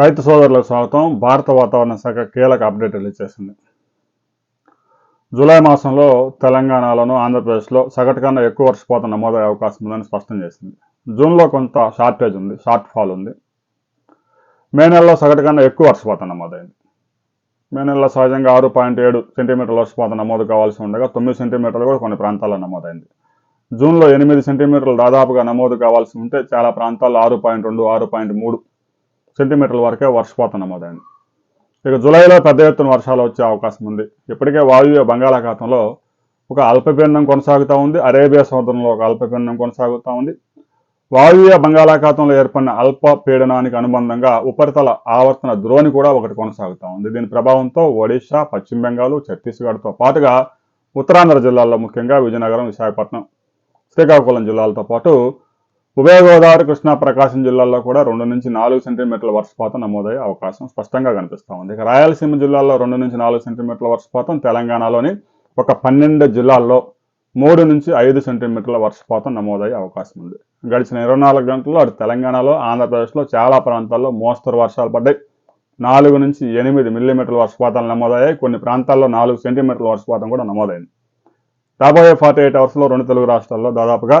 రైతు సోదరులకు స్వాగతం. భారత వాతావరణ శాఖ కీలక అప్డేట్ రిలీజ్ చేసింది. జూలై మాసంలో తెలంగాణలోను ఆంధ్రప్రదేశ్లో సగటు కన్నా ఎక్కువ వర్షపాతం నమోదయ్యే అవకాశం ఉందని స్పష్టం చేసింది. జూన్లో కొంత షార్టేజ్ ఉంది షార్ట్ ఫాల్ ఉంది. మే నెలలో సగటు కన్నా ఎక్కువ వర్షపాతం నమోదైంది. మే నెలలో సహజంగా ఆరు పాయింట్ ఏడు సెంటీమీటర్ల వర్షపాతం నమోదు కావాల్సి ఉండగా తొమ్మిది సెంటీమీటర్లు కూడా కొన్ని ప్రాంతాల్లో నమోదైంది. జూన్లో ఎనిమిది సెంటీమీటర్లు దాదాపుగా నమోదు కావాల్సి ఉంటే చాలా ప్రాంతాల్లో ఆరు పాయింట్ రెండు ఆరు పాయింట్ మూడు సెంటీమీటర్ల వరకే వర్షపాతం నమోదైంది. ఇక జూలైలో పెద్ద ఎత్తున వర్షాలు వచ్చే అవకాశం ఉంది. ఇప్పటికే వాయువ్య బంగాళాఖాతంలో ఒక అల్పపీడనం కొనసాగుతూ ఉంది. అరేబియా సముద్రంలో ఒక అల్పపీడనం కొనసాగుతూ ఉంది. వాయువ్య బంగాళాఖాతంలో ఏర్పడిన అల్ప పీడనానికి అనుబంధంగా ఉపరితల ఆవర్తన ద్రోణి కూడా ఒకటి కొనసాగుతూ ఉంది. దీని ప్రభావంతో ఒడిశా పశ్చిమ బెంగాల్ ఛత్తీస్గఢ్తో పాటుగా ఉత్తరాంధ్ర జిల్లాల్లో ముఖ్యంగా విజయనగరం విశాఖపట్నం శ్రీకాకుళం జిల్లాలతో పాటు ఉభయ గోదావరి కృష్ణా ప్రకాశం జిల్లాల్లో కూడా రెండు నుంచి నాలుగు సెంటీమీటర్ల వర్షపాతం నమోదయ్యే అవకాశం స్పష్టంగా కనిపిస్తూ ఉంది. ఇక రాయలసీమ జిల్లాల్లో రెండు నుంచి నాలుగు సెంటీమీటర్ల వర్షపాతం తెలంగాణలోని ఒక పన్నెండు జిల్లాల్లో మూడు నుంచి ఐదు సెంటీమీటర్ల వర్షపాతం నమోదయ్యే అవకాశం ఉంది. గడిచిన ఇరవై నాలుగు గంటల్లో అటు తెలంగాణలో ఆంధ్రప్రదేశ్లో చాలా ప్రాంతాల్లో మోస్తరు వర్షాలు పడ్డాయి. నాలుగు నుంచి ఎనిమిది మిల్లీమీటర్ల వర్షపాతాలు నమోదయ్యాయి. కొన్ని ప్రాంతాల్లో నాలుగు సెంటీమీటర్ల వర్షపాతం కూడా నమోదైంది. రాబోయే ఫార్టీ ఎయిట్ అవర్స్లో రెండు తెలుగు రాష్ట్రాల్లో దాదాపుగా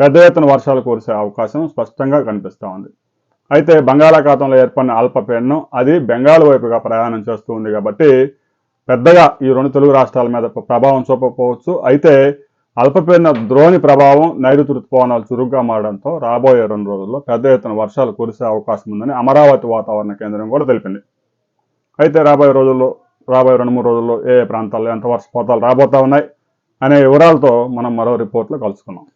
పెద్ద ఎత్తున వర్షాలు కురిసే అవకాశం స్పష్టంగా కనిపిస్తూ ఉంది. అయితే బంగాళాఖాతంలో ఏర్పడిన అల్పపీడనం అది బెంగాల్ వైపుగా ప్రయాణం చేస్తూ ఉంది కాబట్టి పెద్దగా ఈ రెండు తెలుగు రాష్ట్రాల మీద ప్రభావం చూపకపోవచ్చు. అయితే అల్పపీడన ద్రోణి ప్రభావం నైరుతి ఋతుపవనాలు చురుగ్గా మారడంతో రాబోయే రెండు రోజుల్లో పెద్ద ఎత్తున వర్షాలు కురిసే అవకాశం ఉందని అమరావతి వాతావరణ కేంద్రం కూడా తెలిపింది. అయితే రాబోయే రోజుల్లో రాబోయే రెండు మూడు రోజుల్లో ఏ ఏ ప్రాంతాల్లో ఎంత వర్షపాతాలు రాబోతా ఉన్నాయి అనే వివరాలతో మనం మరో రిపోర్ట్లో కలుసుకున్నాం